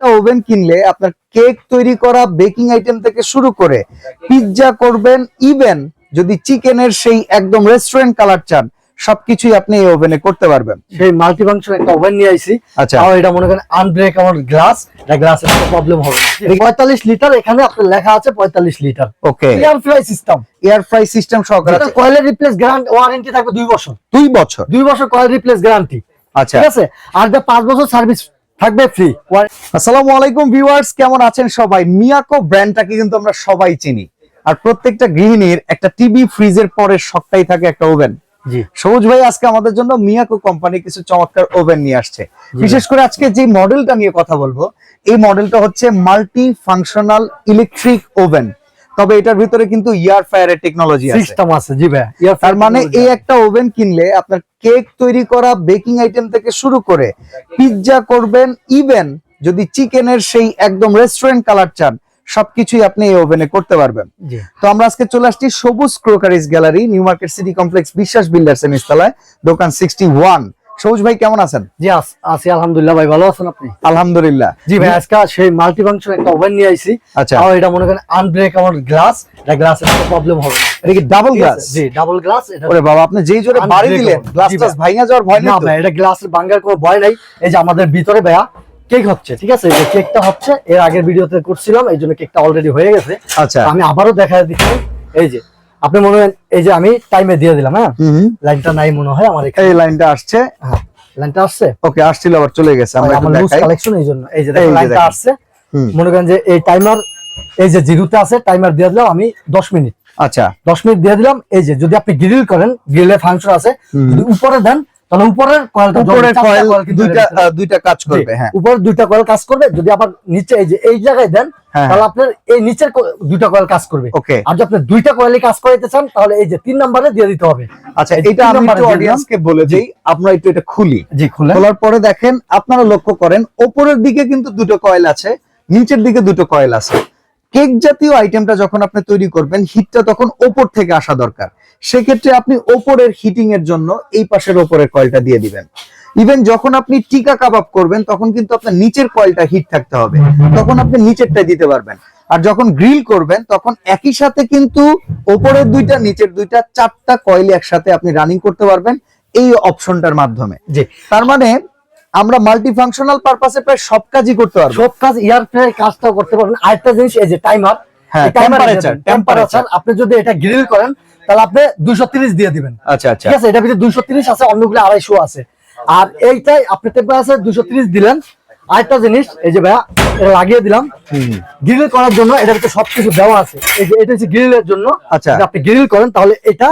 একটা ওভেন কিনলে আপনার কেক তৈরি করা বেকিং আইটেম থেকে শুরু করে পিৎজা করবেন ইভেন যদি চিকেনের সেই একদম রেস্টুরেন্ট কালার চান সবকিছুই আপনি এই ওভেনে করতে পারবেন। সেই মাল্টি ফাংশন একটা ওভেন নিয়ে আইছি। আচ্ছা। তাও এটা মনে করেন আনব্রেক আমার গ্লাস এটা গ্লাসের কোনো প্রবলেম হবে না। পঁয়তাল্লিশ লিটার এখানে আপনার লেখা আছে পঁয়তাল্লিশ litre okay. Air fry system air fry system সহকারে আছে। কয়েলের রিপ্লেস গ্যারান্টি ওয়ারেন্টি থাকবে দুই বছর। দুই বছর? দুই বছর কয়েল রিপ্লেস গ্যারান্টি আচ্ছা। ঠিক আছে? আর এটা পাঁচ বছর সার্ভিস থাকবে ফ্রি আসসালামু আলাইকুম ভিউয়ার্স কেমন আছেন সবাই? মিয়াকো ব্র্যান্ডটাকে কিন্তু আমরা সবাই চিনি। আর প্রত্যেকটা গৃহিণীর একটা টিভি ফ্রিজের পরে শখটাই থাকে একটা ওভেন সবুজ ভাই আজকে আমাদের জন্য মিয়াকো কোম্পানি কিছু চমৎকার ওভেন নিয়ে আসছে। বিশেষ করে আজকে যে মডেলটা নিয়ে কথা বলব এই মডেলটা হচ্ছে মাল্টি ফাংশনাল ইলেকট্রিক ওভেন তবে এটার ভিতরে কিন্তু ইয়ার ফায়ারের টেকনোলজি সিস্টেম আছে জি ভাই তার মানে এই একটা ওভেন কিনলে আপনার কেক তৈরি করা বেকিং আইটেম থেকে শুরু করে পিৎজা করবেন ইভেন যদি চিকেনের সেই একদম রেস্টুরেন্ট কালার চান সবকিছুই আপনি এই ওভেনে করতে পারবেন। তো আমরা আজকে চলে আসছি Sabuj crockeries gallery new market city complex Biswas builders এর নিচতলায় দোকান সিক্সটি ওয়ান সবুজ ভাই কেমন আছেন? জি আছি আলহামদুলিল্লাহ ভাই ভালো আছেন আপনি? আলহামদুলিল্লাহ। জি ভাই আজকে সেই মাল্টি ফাংশন একটা ওভেন নিয়ে আইছি। আচ্ছা। তাও এটা মনে করেন আনব্রেক আমার গ্লাস এটা গ্লাসের কোনো প্রবলেম হবে না। এটা কি ডাবল গ্লাস জি ডাবল গ্লাস এটা ওরে বাবা আপনি যেই জোরে বাড়ি দিলেন গ্লাস টাস ভাঙা যাওয়ার ভয় নেই না ভাই এটা গ্লাসের ভাঙ্গার কোনো ভয় নাই। এই যে আমাদের ভিতরে ভাইয়া কেক হচ্ছে ঠিক আছে? এই কেকটা হচ্ছে এর আগের ভিডিওতে করছিলাম এই জন্য কেকটা অলরেডি হয়ে গেছে। আচ্ছা। আমি আবারও দেখা দিচ্ছি। এই যে আপনি মনে হয় এই যে আমি টাইমে দিয়ে দিলাম হ্যাঁ। লাইনটা নাই মনে হয় আমার এই লাইনটা আসছে। হ্যাঁ লাইনটা আসছে? ওকে আসছিল আবার চলে গেছে আমরা একটু দেখাই। কালেকশন এই জন্য। এই যে লাইনটা আসছে। মনে করেন যে এই টাইমার এই যে জিরোতে আছে টাইমার দিয়ে দিলাম আমি দশ মিনিট। আচ্ছা। দশ মিনিট দিয়ে দিলাম এই যে যদি আপনি গ্রিল করেন গ্রিলে ফাংশন আছে যদি উপরে দেন তাহলে উপরের কয়েলটা উপরের কয়েল দুইটা দুইটা কাজ করবে হ্যাঁ। উপরের দুইটা কয়েল কাজ করবে যদি আবার নিচে এই যে এই জায়গায় দেন হ্যাঁ, তাহলে আপনার এই নিচের দুইটা কয়েল কাজ করবে। ওকে। আর যদি আপনি দুইটা কয়েলে কাজ করাইতে চান তাহলে এই যে তিন নাম্বারে দিয়ে দিতে হবে। আচ্ছা এটা আমি একটু অডিয়েন্সকে বলে দিই আপনারা একটু এটা খুলি। জি খুলে। খোলার পরে দেখেন আপনারা লক্ষ্য করেন ওপরের দিকে কিন্তু দুটো কয়েল আছে নিচের দিকে দুটো কয়েল আছে। কেক জাতীয় আইটেমটা যখন আপনি তৈরি করবেন হিটটা তখন ওপর থেকে আসা দরকার। সেক্ষেত্রে আপনি ওপরের হিটিং এর জন্য এই পাশের ওপরের কয়েলটা দিয়ে দিবেন। ইভেন যখন আপনি টিকা কাবাব করবেন তখন কিন্তু আপনার নিচের কয়েলটা হিট থাকতে হবে। তখন আপনি নিচেরটা দিতে পারবেন। আর যখন গ্রিল করবেন তখন একই সাথে কিন্তু ওপরের দুইটা নিচের দুইটা চারটা কয়েল একসাথে আপনি রানিং করতে পারবেন এই অপশনটার মাধ্যমে। জি। তার মানে আমরা মাল্টি ফাংশনাল পারপাসে প্রায় সব কাজই করতে পারব। সব কাজ ইয়ার ফ্রাই কাজটাও করতে পারবেন। আরেকটা জিনিস এই যে টাইমার হ্যাঁ, টেম্পারেচার আপনি যদি এটা গ্রিল করেন তাহলে আপনি দুইশো তিরিশ দিয়ে দিবেন। আচ্ছা আচ্ছা। ঠিক আছে? এটা ভিতরে দুইশো তিরিশ আছে অন্যগুলো আড়াইশো আছে। আর এইটাই আপনি টেম্পারেচার দুইশো তিরিশ দিলেন। আরেকটা জিনিস এই যে ভাইয়া এটা লাগিয়ে দিলাম। গ্রিল করার জন্য এটার ভিতরে সবকিছু দেওয়া আছে। এই যে এটা হচ্ছে গ্রিলের জন্য। আচ্ছা। আপনি গ্রিল করেন তাহলে এটা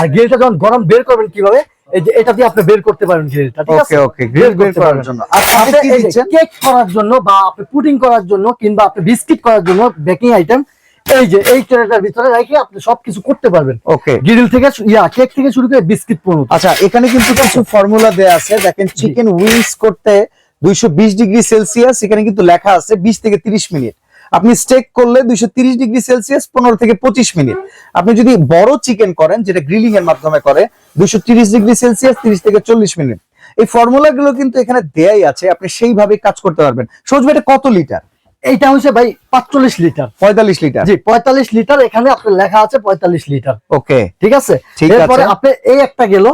আর গ্রিলটা যখন গরম বের করবেন কীভাবে এই যে এটা দিয়ে আপনি বের করতে পারেন গ্রিলটা ঠিক আছে? ওকে ওকে গ্রিল বের করার জন্য। আর সাথে কি এই কেক করার জন্য বা আপনি পুডিং করার জন্য কিংবা আপনি বিস্কিট করার জন্য বেকিং আইটেম এই যে এই ট্রেটার ভিতরে রেখে আপনি সবকিছু করতে পারবেন। ওকে। গ্রিল থেকে ইয়া কেক থেকে শুরু করে বিস্কিট পর্যন্ত। আচ্ছা এখানে কিন্তু কিছু ফর্মুলা দেয়া আছে। দেখেন চিকেন উইংস করতে 220 ডিগ্রি সেলসিয়াস এখানে কিন্তু লেখা আছে 20 থেকে 30 মিনিট। আপনি স্টেক করলে 230 ডিগ্রি সেলসিয়াস 15 থেকে 25 মিনিট। আপনি যদি বড় চিকেন করেন যেটা গ্রিলিং এর মাধ্যমে করে 230 ডিগ্রি সেলসিয়াস 30 থেকে 40 মিনিট। এই ফর্মুলা গুলো কিন্তু এখানে দেয়াই আছে আপনি সেইভাবে কাজ করতে পারবেন। সহজ এটা কত লিটার এইটা হচ্ছে ভাই পাঁচচল্লিশ লিটার 45 লিটার জি পঁয়তাল্লিশ লিটার এখানে আপনার লেখা আছে পঁয়তাল্লিশ লিটার ওকে ঠিক আছে? ঠিক এরপরে। আপনি এই একটা গেল।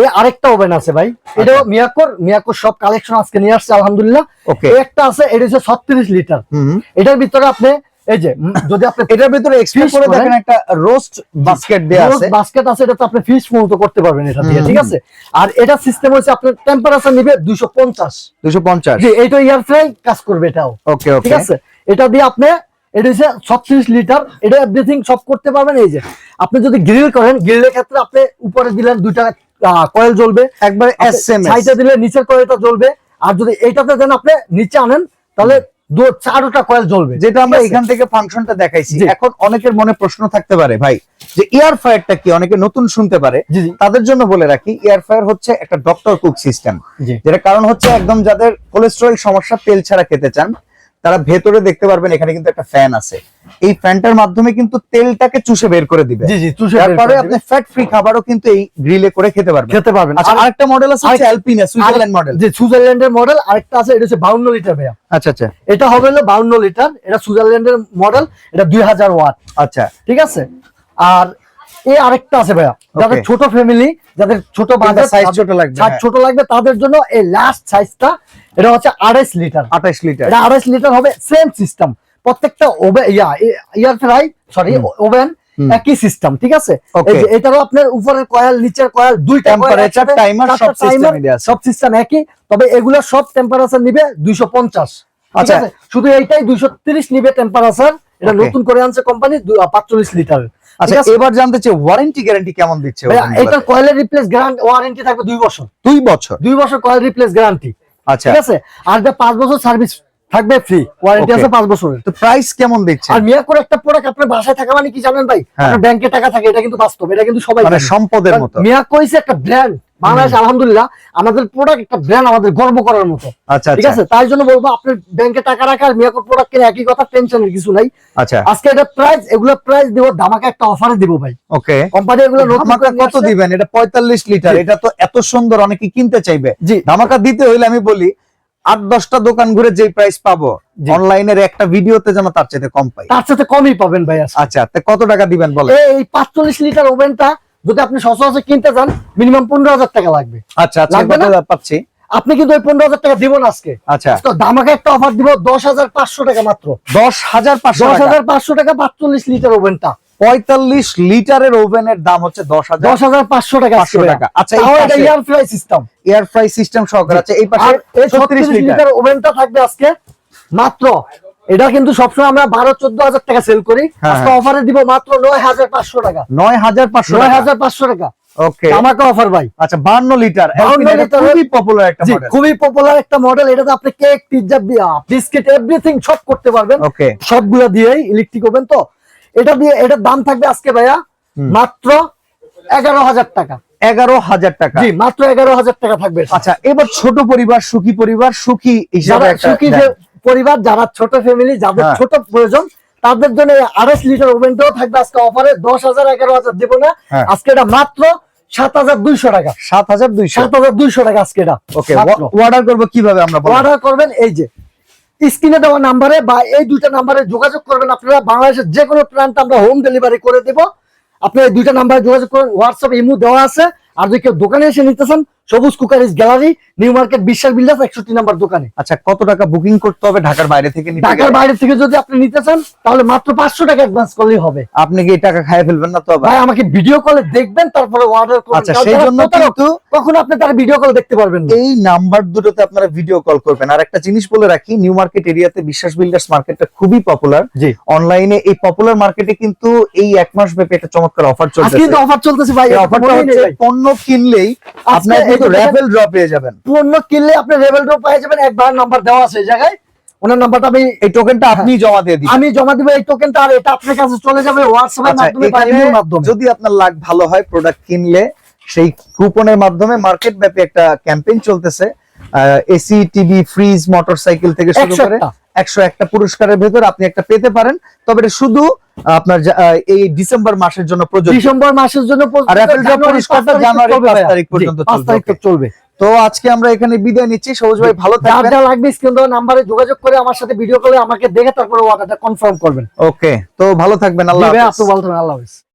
এই আরেকটা ওভেন আছে ভাই। এটাও মিয়াকোর মিয়াকোর সব কালেকশন আজকে নিয়ে আসছে আলহামদুলিল্লাহ। ওকে। একটা আছে এটা হচ্ছে ছত্রিশ লিটার এটার ভিতরে আপনি এই যে যদি আপনি এটার ভিতরে Fish করে দেখেন একটা রোস্ট বাস্কেট দেয়া আছে। বাস্কেট আছে এটা তো আপনি ফিশ করতে পারবেন এটা দিয়ে ঠিক আছে? আর এটা সিস্টেম হচ্ছে আপনার টেম্পারেচার নিবে দুইশো পঞ্চাশ। 250 জি এইটা ইয়ার ফ্রাই কাজ করবে এটাও। ওকে ঠিক আছে? এটা দিয়ে আপনি এটা হচ্ছে ছত্রিশ লিটার এটা এভরিথিং সব করতে পারবেন এই যে। আপনি যদি গ্রিল করেন গ্রিলের ক্ষেত্রে আপনি উপরে দিলেন দুইটা কয়েল জ্বলবে। একবারে এসএমএস সাইডে দিলে নিচের কয়েলটা জ্বলবে। আর যদি এইটাতে দেন আপনি নিচে আনেন তাহলে দু চারটা কয়েল জ্বলবে। যেটা আমরা এখান থেকে ফাংশনটা দেখাইছি। এখন অনেকের মনে প্রশ্ন থাকতে পারে ভাই যে এয়ার ফায়ারটা কি অনেকে নতুন শুনতে পারে? তাদের জন্য বলে রাখি এয়ার ফায়ার হচ্ছে একটা ডক্টর কুক সিস্টেম যেটা কারণ হচ্ছে একদম যাদের কোলেস্টেরল সমস্যা তেল ছাড়া খেতে চান তারা ভেতরে দেখতে পারবেন এখানে কিন্তু একটা ফ্যান আছে। এই ফ্যানটার মাধ্যমে কিন্তু তেলটাকে চুষে বের করে দিবে। জি জি চুষে তারপরে আপনি ফ্যাট ফ্রি খাবারও কিন্তু এই গ্রিলে করে খেতে পারবেন। খেতে পারবেন। আচ্ছা আর- আরেকটা মডেল আছে অ্যালপিনা সুইজারল্যান্ড মডেল যে সুইজারল্যান্ডের মডেল আরেকটা আছে এটা হচ্ছে বাউন্ন লিটার ভাইয়া। আচ্ছা আচ্ছা। এটা হবে হলো বাউন্ন লিটার এটা সুইজারল্যান্ডের মডেল এটা দুই হাজার ওয়াট। আচ্ছা। ঠিক আছে? আর এই আরেকটা আছে ভাইয়া যাদের ছোট ফ্যামিলি যাদের ছোট বাজেট সাইজ ছোট লাগবে, হ্যাঁ। ছোট লাগবে তাদের জন্য এই লাস্ট সাইজটা এটা হচ্ছে আড়াইশ লিটার। আঠাইশ লিটার। এটা আড়াইশ লিটার হবে সেম সিস্টেম প্রত্যেকটা ওভেন ইয়া ইয়ার ফ্রাই সরি ওভেন একই সিস্টেম ঠিক আছে. এটারও আপনার উপরের কয়েল নিচের কয়েল দুই একসাথে, timer সব দেয়া সব সিস্টেম একই। তবে এগুলো সব টেম্পারেচার নিবে দুইশো পঞ্চাশ। ঠিক আচ্ছা। শুধু এইটাই দুইশো তিরিশ নিবে টেম্পারেচার এটা নতুন করে আনছে কোম্পানি পাঁচচল্লিশ লিটার। আচ্ছা এবার জানতে চাই ওয়ারেন্টি গ্যারান্টি কেমন দিচ্ছে এটার কয়েলের রিপ্লেস গ্যারান্টি ওয়ারেন্টি থাকবে দুই বছর। দুই বছর? দুই বছর কয়েল রিপ্লেস গ্যারান্টি আচ্ছা। ঠিক আছে? আর যে পাঁচ বছর সার্ভিস থাকবে ফ্রি ওয়ারেন্টি আছে পাঁচ বছরের। তো প্রাইস কেমন দেখছেন? আর মিয়া করে একটা প্রোডাক্ট আপনার বাসায় থাকা মানে কি জানেন ভাই? হ্যাঁ। আপনার ব্যাংকে টাকা থাকে এটা কিন্তু বাস্তব এটা কিন্তু সবাই মানে সম্পদের মতো। মিয়া কইছে একটা ব্র্যান্ড বাংলাদেশ আলহামদুলিল্লাহ আমাদের প্রোডাক্ট একটা ব্র্যান্ড আমাদের গর্ব করার মতো। আচ্ছা ঠিক আচ্ছা। আছে? তাই জন্য বলব আপনার ব্যাংকে টাকা রাখা আর মিয়াকোর প্রোডাক্ট কিনে একই কথা টেনশনের কিছু নাই। আচ্ছা। আজকে এটা প্রাইস এগুলো প্রাইস দিব ধামাকা একটা অফারে দিব ভাই। ওকে। কোম্পানি এগুলো ধামাকা কত দিবেন? এটা পঁয়তাল্লিশ লিটার। এটা তো এত সুন্দর অনেকে কিনতে চাইবে। জি। ধামাকা দিতে হইলে আমি বলি আট দশটা দোকান ঘুরে যে প্রাইস পাবো। অনলাইনের একটা ভিডিওতে যেন তার চাইতে কম পাই। তার সাথে কমই পাবেন ভাই আচ্ছা তা কত টাকা দিবেন বলে এই পাঁচচল্লিশ লিটার ওভেনটা যদি আপনি সচরাচর কিনতে চান মিনিমাম পনেরো হাজার টাকা লাগবে। আচ্ছা আচ্ছা লাগবে না? পাচ্ছি? আপনি কিন্তু ওই পনেরো হাজার টাকা দিব না আজকে। আচ্ছা। তো দামাকে একটা অফার দিব দশ হাজার পাঁচশো টাকা মাত্র। দশ হাজার পাঁচশো দশ হাজার পাঁচশো টাকা পাঁচচল্লিশ লিটার ওভেনটা। পঁয়তাল্লিশ লিটারের ওভেনের দাম হচ্ছে দশ হাজার দশ হাজার পাঁচশো টাকা 500 টাকা। আচ্ছা, air fry system air fry system সহকারে। আছে এই পাশে ছত্রিশ লিটার ওভেনটা থাকবে আজকে মাত্র এটা কিন্তু সবসময় আমরা বারো চোদ্দ হাজার টাকা সেল করি। হ্যাঁ, আজকে হ্যাঁ। অফারে দিব মাত্র নয় হাজার পাঁচশো টাকা। নয় হাজার পাঁচশো নয় হাজার পাঁচশো টাকা। ওকে আমাকে অফার ভাই। আচ্ছা বান্ন লিটার 52 লিটার খুবই পপুলার একটা মডেল খুবই পপুলার একটা মডেল এটাতে আপনি কেক পিৎজা বিস্কিট এভরিথিং সব করতে পারবেন। ওকে সবগুলো দিয়েই ইলেকট্রিক ওভেন তো। এটা দিয়ে এটার দাম থাকবে আজকে ভাইয়া মাত্র এগারো হাজার টাকা। এগারো হাজার টাকা। জি মাত্র এগারো হাজার টাকা থাকবে। আচ্ছা এবার ছোট পরিবার সুখী পরিবার সুখী হিসাবে সুখী পরিবার যারা ছোট ফ্যামিলি যাদের হ্যাঁ। ছোট প্রয়োজন তাদের জন্য আড়াইশ লিটার ওভেনটাও থাকবে আজকে অফারে দশ হাজার এগারো হাজার দেবো না। হ্যাঁ। আজকে এটা মাত্র সাত হাজার দুইশো টাকা। সাত হাজার দুইশো। সাত হাজার দুইশো টাকা আজকে এটা। ওকে অর্ডার করব কীভাবে আমরা অর্ডার করবেন এই যে স্ক্রিনে দেওয়া নাম্বারে বা এই দুইটা নাম্বারে যোগাযোগ করবেন আপনারা। বাংলাদেশের যে কোনো আমরা হোম ডেলিভারি করে দেব। আপনি এই দুইটা নাম্বারে যোগাযোগ করেন। হোয়াটসঅ্যাপ ইমু দেওয়া আছে। আর যদি কেউ দোকানে এসে নিতেছেন Sabuj crockeries gallery new market Biswas builders একষট্টি নাম্বার দোকানে। আচ্ছা কত টাকা বুকিং করতে হবে ঢাকার বাইরে থেকে ঢাকার বাইরে থেকে যদি আপনি নিতে চান তাহলে মাত্র পাঁচশো টাকা অ্যাডভান্স করলেই হবে। আপনি কি টাকা খাইয়ে ফেলবেন না তো ভাই আমাকে ভিডিও কলে দেখবেন তারপরে অর্ডার করবেন। আচ্ছা সেই জন্য কিন্তু কখনো আপনি তার ভিডিও কল দেখতে পারবেন এই নাম্বার দুটোতে আপনারা ভিডিও কল করবেন। আর একটা জিনিস বলে রাখি নিউ মার্কেট এরিয়াতে বিশ্বাস বিল্ডার্স মার্কেটটা খুবই পপুলার জি। অনলাইনে এই পপুলার মার্কেটে কিন্তু এই এক মাস ব্যাপী একটা চমৎকার অফার চলছে কিন্তু অফার চলতেছে ভাই এই অফারটা হচ্ছে পণ্য কিনলেই আপনার কিন্তু যে দেখেন- ড্র পেয়ে যাবেন। পণ্য কিনলে আপনি রেবেল ড্রপ পেয়ে যাবেন। একবার নাম্বার দেওয়া আছে এই জায়গায়। ওনার নাম্বারটা আমি এই টোকেনটা আপনি জমা দিয়ে দিবেন। আমি জমা দিব এই টোকেনটা আর এটা আপনার কাছে চলে যাবে হোয়াটসঅ্যাপের আচ্ছা মাধ্যমে বা মাধ্যমে। যদি আপনার লাগ ভালো হয় প্রোডাক্ট কিনলে সেই কুপনের মাধ্যমে মার্কেট ব্যাপী একটা ক্যাম্পেইন চলতেছে। এসি টিভি ফ্রিজ মোটরসাইকেল থেকে শুরু করে একশো একটা পুরস্কারের ভেতর আপনি একটা পেতে পারেন। তবে শুধু আপনার এই ডিসেম্বর মাসের জন্য প্রযোজ্য। ডিসেম্বর মাসের জন্য জানুয়ারি তারিখ পর্যন্ত চলবে, তো আজকে আমরা এখানে বিদায় নিচ্ছি। সবুজ ভাই ভালো থাকবেন যা লাগবে স্ক্রিন দেওয়া নাম্বারে যোগাযোগ করে আমার সাথে ভিডিও কলে আমাকে দেখে তারপরে অর্ডারটা কনফার্ম করবেন। ওকে তো ভালো থাকবেন আল্লাহ হাফেজ। আপনি ভালো থাকবেন আল্লাহ হাফেজ।